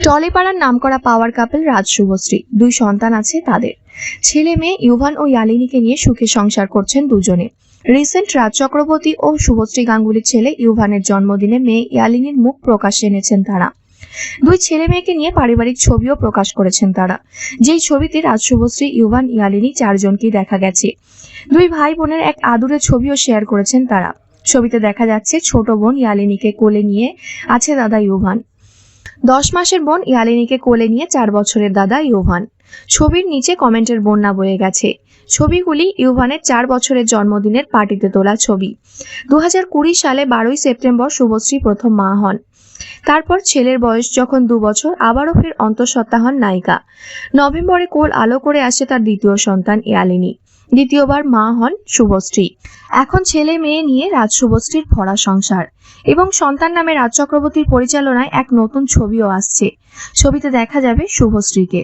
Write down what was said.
টলিপাড়ার নামকরা পাওয়ার কাপেল রাজ শুভশ্রী। দুই সন্তান আছে তাদের। ছেলে মেয়ে ইউভান ও ইয়ালিনীকে নিয়ে সুখে সংসার করছেন দুজনে। রিসেন্ট রাজ চক্রবর্তী ও শুভশ্রী গাঙ্গুলির ছেলে ইউভানের জন্মদিনে মেয়ে ইয়ালিনীর মুখ প্রকাশ্যে এনেছেন তারা। দুই ছেলে মেয়েকে নিয়ে পারিবারিক ছবিও প্রকাশ করেছেন তারা। যেই ছবিতে রাজ শুভশ্রী, ইউভান, ইয়ালিনী চারজনকেই দেখা গেছে। দুই ভাই বোনের এক আদুরে ছবিও শেয়ার করেছেন তারা। ছবিতে দেখা যাচ্ছে ছোট বোন ইয়ালিনীকে কোলে নিয়ে আছে দাদা ইউভান। দশ মাসের বোন ইয়ালিনীকে কোলে নিয়ে চার বছরের দাদা ইউভান। ছবির নিচে কমেন্টের বন্যা বয়ে গেছে। ছবিগুলি ইউভানের চার বছরের জন্মদিনের পার্টিতে তোলা ছবি। দু সালে বারোই সেপ্টেম্বর শুভশ্রী প্রথম মা হন। তারপর ছেলের বয়স যখন দু বছর, আবারও ফের অন্তঃসত্ত্বা হন নায়িকা। নভেম্বরে কোল আলো করে আসে তার দ্বিতীয় সন্তান ইয়ালিনী। দ্বিতীয়বার মা হন শুভশ্রী। এখন ছেলে মেয়ে নিয়ে রাজ শুভশ্রীর ভরা সংসার এবং সন্তান নামে রাজ চক্রবর্তীর পরিচালনায় এক নতুন ছবিও আসছে। ছবিতে দেখা যাবে শুভশ্রীকে।